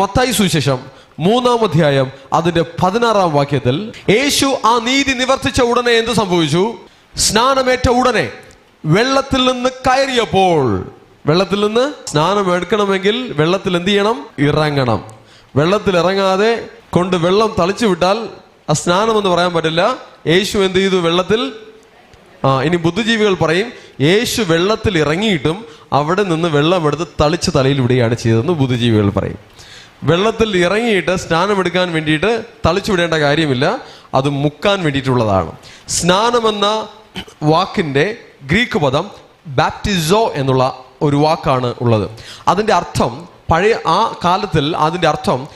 മത്തായി സുവിശേഷം മൂന്നാം അധ്യായം അതിന്റെ പതിനാറാം വാക്യത്തിൽ യേശു ആ നീതി നിവർത്തിച്ച ഉടനെ എന്ത് സംഭവിച്ചു? സ്നാനമേറ്റ ഉടനെ വെള്ളത്തിൽ നിന്ന് കയറിയപ്പോൾ വെള്ളത്തിൽ നിന്ന് സ്നാനം എടുക്കണമെങ്കിൽ വെള്ളത്തിൽ എന്ത് ചെയ്യണം? ഇറങ്ങണം. വെള്ളത്തിൽ ഇറങ്ങാതെ കൊണ്ട് വെള്ളം തളിച്ചു വിട്ടാൽ ആ സ്നാനം എന്ന് പറയാൻ പറ്റില്ല. യേശു എന്ത് ചെയ്തു വെള്ളത്തിൽ? ആ ഇനി ബുദ്ധിജീവികൾ പറയും യേശു വെള്ളത്തിൽ ഇറങ്ങിയിട്ടും അവിടെ നിന്ന് വെള്ളം എടുത്ത് തളിച്ച് തലയിൽ വിടുകയാണ് ചെയ്തതെന്ന് ബുദ്ധിജീവികൾ പറയും. വെള്ളത്തിൽ ഇറങ്ങിയിട്ട് സ്നാനമെടുക്കാൻ വേണ്ടിയിട്ട് തളിച്ചു വിടേണ്ട കാര്യമില്ല. അത് മുക്കാൻ വേണ്ടിയിട്ടുള്ളതാണ്. സ്നാനമെന്ന വാക്കിന്റെ ഗ്രീക്ക് പദം ബാപ്റ്റിസോ എന്നുള്ള ഒരു വാക്കാണ് ഉള്ളത്. അതിന്റെ അർത്ഥം പഴയ ആ കാലത്തിൽ അതിന്റെ അർത്ഥം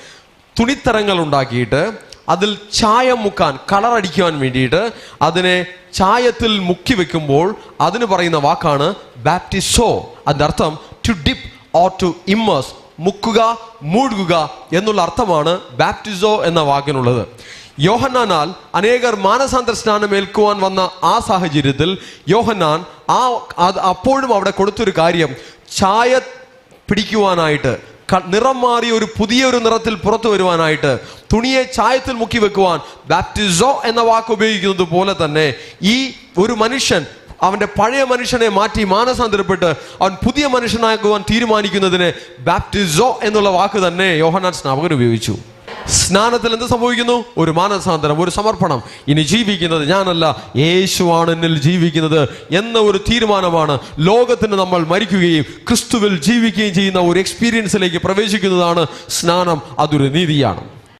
തുണിത്തരങ്ങൾ ഉണ്ടാക്കിയിട്ട് അതിൽ ചായം മുക്കാൻ കളറടിക്കുവാൻ വേണ്ടിയിട്ട് അതിനെ ചായത്തിൽ മുക്കി വെക്കുമ്പോൾ അതിന് പറയുന്ന വാക്കാണ് ബാപ്റ്റിസോ. അതിന്റെ അർത്ഥം to dip or to immerse മുക്കുക മൂഴുകുക എന്നുള്ള അർത്ഥമാണ് ബാപ്റ്റിസോ എന്ന വാക്കിനുള്ളത്. യോഹന്നാനാൽ അനേകർ മാനസാന്തര സ്നാനം ഏൽക്കുവാൻ വന്ന ആ സാഹചര്യത്തിൽ യോഹന്നാൻ ആ അപ്പോഴും അവിടെ കൊടുത്തൊരു കാര്യം ഛായ പിടിക്കുവാനായിട്ട് നിറം മാറി ഒരു പുതിയൊരു നിറത്തിൽ പുറത്തു വരുവാനായിട്ട് തുണിയെ ചായത്തിൽ മുക്കി വെക്കുവാൻ ബാപ്റ്റിസോ എന്ന വാക്ക് ഉപയോഗിക്കുന്നത് പോലെ തന്നെ ഈ ഒരു മനുഷ്യൻ അവന്റെ പഴയ മനുഷ്യനെ മാറ്റി മാനസാന്തരപ്പെട്ട് അവൻ പുതിയ മനുഷ്യനാകുവാൻ തീരുമാനിക്കുന്നതിന് ബാപ്റ്റിസോ എന്നുള്ള വാക്ക് തന്നെ യോഹനാൻ സ്നാപകൻ ഉപയോഗിച്ചു. സ്നാനത്തിൽ എന്ത് സംഭവിക്കുന്നു? ഒരു മാനസാന്തരം ഒരു സമർപ്പണം. ഇനി ജീവിക്കുന്നത് ഞാനല്ല യേശുവാണ് എന്നിൽ ജീവിക്കുന്നത് എന്ന ഒരു തീരുമാനമാണ് ലോകത്തിന് നമ്മൾ മരിക്കുകയും ക്രിസ്തുവിൽ ജീവിക്കുകയും ചെയ്യുന്ന ഒരു എക്സ്പീരിയൻസിലേക്ക് പ്രവേശിക്കുന്നതാണ് സ്നാനം. അതൊരു നീതിയാണ്.